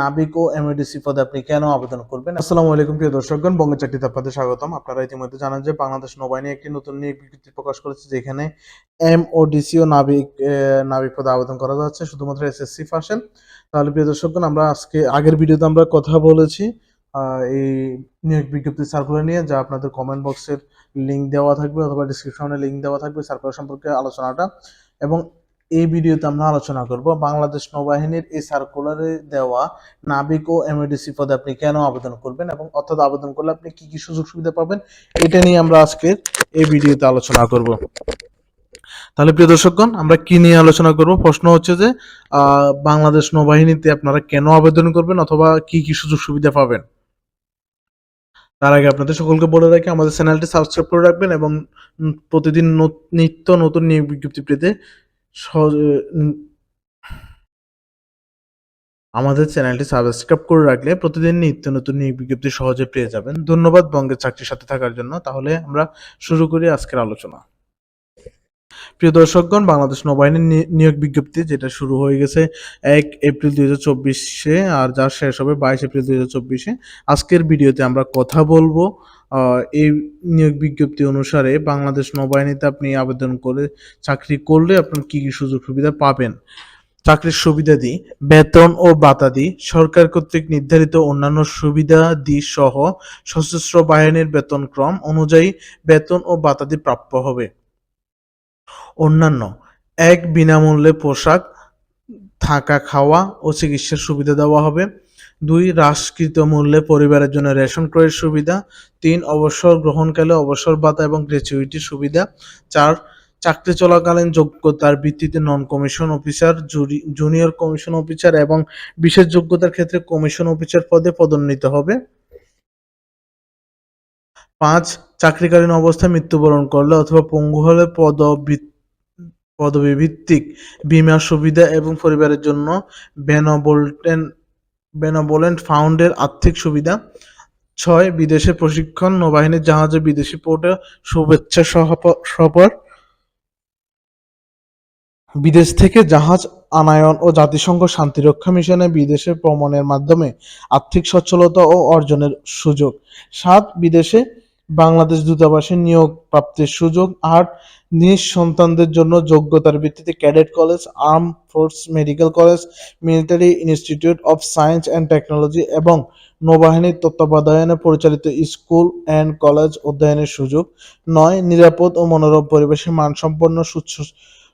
নাবিক ও এমএডিসি পদে আপনি কেন আবেদন করবেন? আসসালামু আলাইকুম, প্রিয় দর্শকগণ বঙ্গ চাকরিতে আপনাদের স্বাগতম। আপনারা ইতিমধ্যে জানেন যে বাংলাদেশ নৌবাহিনী একটি নতুন নিয়োগ বিজ্ঞপ্তি প্রকাশ করেছে, যেখানে এমওডিসি ও নাবিক নাবিক পদে আবেদন করা যাচ্ছে, শুধুমাত্র এসএসসি পাশেন তাহলে, প্রিয় দর্শকগণ, আমরা আজকে আগের ভিডিওতে আমরা কথা বলেছি এই নিয়োগ বিজ্ঞপ্তি সার্কুলার নিয়ে, যা আপনাদের কমেন্ট বক্সের লিংক দেওয়া থাকবে, অথবা ডিসক্রিপশনে লিংক দেওয়া থাকবে সার্কুলার সম্পর্কে আলোচনাটা। এবং এই ভিডিওতে আমরা আলোচনা করব বাংলাদেশ নৌবাহিনীর এই সার্কুলারে দেওয়া নাবিক ও এমএডিসি পদে আপনি কেন আবেদন করবেন এবং অর্থাৎ আবেদন করলে আপনি কি কি সুযোগ সুবিধা পাবেন, এটা নিয়ে আমরা আজকে এই ভিডিওতে আলোচনা করব। তাহলে প্রিয় দর্শকগণ, আমরা কি নিয়ে আলোচনা করব? প্রশ্ন হচ্ছে যে বাংলাদেশ নৌবাহিনীতে আপনারা কেন আবেদন করবেন অথবা কি কি সুযোগ সুবিধা পাবেন? তার আগে আপনাদের সকলকে বলে রাখি, আমাদের চ্যানেলটি সাবস্ক্রাইব করে রাখবেন এবং প্রতিদিন নত- নিত্য নতুন নিয়োগ বিজ্ঞপ্তি পেতে আমাদের চ্যানেলটি সাবস্ক্রাইব করে রাখলে প্রতিদিন নিত্য নতুন নিয়োগ বিজ্ঞপ্তি সহজে পেয়ে যাবেন। ধন্যবাদ বঙ্গের চাকরির সাথে থাকার জন্য। তাহলে আমরা শুরু করি আজকের আলোচনা। প্রিয় দর্শকগণ, বাংলাদেশ নৌবাহিনীর নিয়োগ বিজ্ঞপ্তি যেটা শুরু হয়ে গেছে এক এপ্রিল দুই হাজার চব্বিশে আর যা শেষ হবে বাইশ এপ্রিল দুই হাজার চব্বিশে। আজকের ভিডিওতে আমরা কথা বলব এই নিয়োগ বিজ্ঞপ্তি অনুসারে বাংলাদেশ নৌবাহিনীতে আপনি আবেদন করে চাকরি করলে আপনার কি কি সুযোগ সুবিধা পাবেন? চাকরির সুবিধাদি বেতন ও বাতাদি সরকার কর্তৃক নির্ধারিত অন্যান্য সুবিধাদি সহ সশস্ত্র বাহিনীর বেতনক্রম অনুযায়ী বেতন ও বাতাদি প্রাপ্য হবে। অন্যান্য, এক বিনামূল্যে পোশাক, থাকা খাওয়া ও চিকিৎসার সুবিধা দেওয়া হবে। দুই হ্রাসকৃত মূল্যে পরিবারের জন্য রেশন ক্রয়ের সুবিধা, তিন অবসর গ্রহণকালে অবসর ভাতা এবং গ্র্যাচুইটির সুবিধা, চার চাকরি চলাকালীন যোগ্যতার ভিত্তিতে non commission officer junior commission officer এবং বিশেষ যোগ্যতার ক্ষেত্রে কমিশন অফিসার পদে পদোন্নীত হবে। পাঁচ, চাকরিকালীন অবস্থায় মৃত্যুবরণ করলে অথবা পঙ্গু হলে পদবি পদবি ভিত্তিক বীমা সুবিধা এবং পরিবারের জন্য বেনবোল্টেন বেনবোলেন্ট ফাউন্ডের আর্থিক সুবিধা। ছয়, বিদেশে প্রশিক্ষণ, নৌবাহিনীর জাহাজে বিদেশি পোর্টে শুভেচ্ছা সফর বিদেশ থেকে জাহাজ আনায়ন ও জাতিসংঘ শান্তিরক্ষা মিশনে বিদেশে ভ্রমণের মাধ্যমে আর্থিক সচ্ছলতা ও অর্জনের সুযোগ। সাত, বিদেশে বাংলাদেশ দূতাবাসে নিয়োগ প্রাপ্তির সুযোগ আট নিজ সন্তানদের জন্য যোগ্যতার ভিত্তিতে cadet college, arm force, medical college, military institute of science and technology এবং নৌবাহিনীর তত্ত্বাবধানে পরিচালিত স্কুল অ্যান্ড কলেজ অধ্যয়নের সুযোগ। নয়, নিরাপদ ও মনোরম পরিবেশে মানসম্পন্ন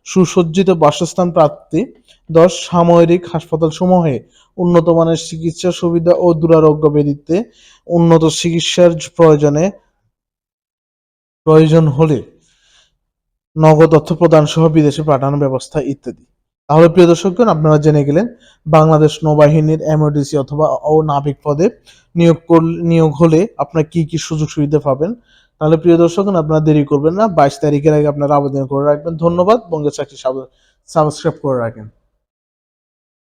সুসজ্জিত বাসস্থান প্রাপ্তি। দশ সামরিক হাসপাতাল সমূহে উন্নত মানের চিকিৎসা সুবিধা ও দুরারোগ্য ব্যাধিতে উন্নত চিকিৎসার প্রয়োজনে প্রয়োজন হলে নগদ অর্থ প্রদান সহ বিদেশে পাঠানোর ব্যবস্থা ইত্যাদি। তাহলে প্রিয় দর্শকগণ, আপনারা জেনে গেলেন বাংলাদেশ নৌবাহিনীর এমওডিসি অথবা ও নাবিক পদে নিয়োগ নিয়োগ হলে আপনার কি কি সুযোগ সুবিধা পাবেন? তাহলে প্রিয় দর্শকগণ, আপনারা দেরি করবেন না। বাইশ তারিখের আগে আপনারা আবেদন করে রাখবেন। ধন্যবাদ। বঙ্গের চাকরি সাবস্ক্রাইব করে রাখেন।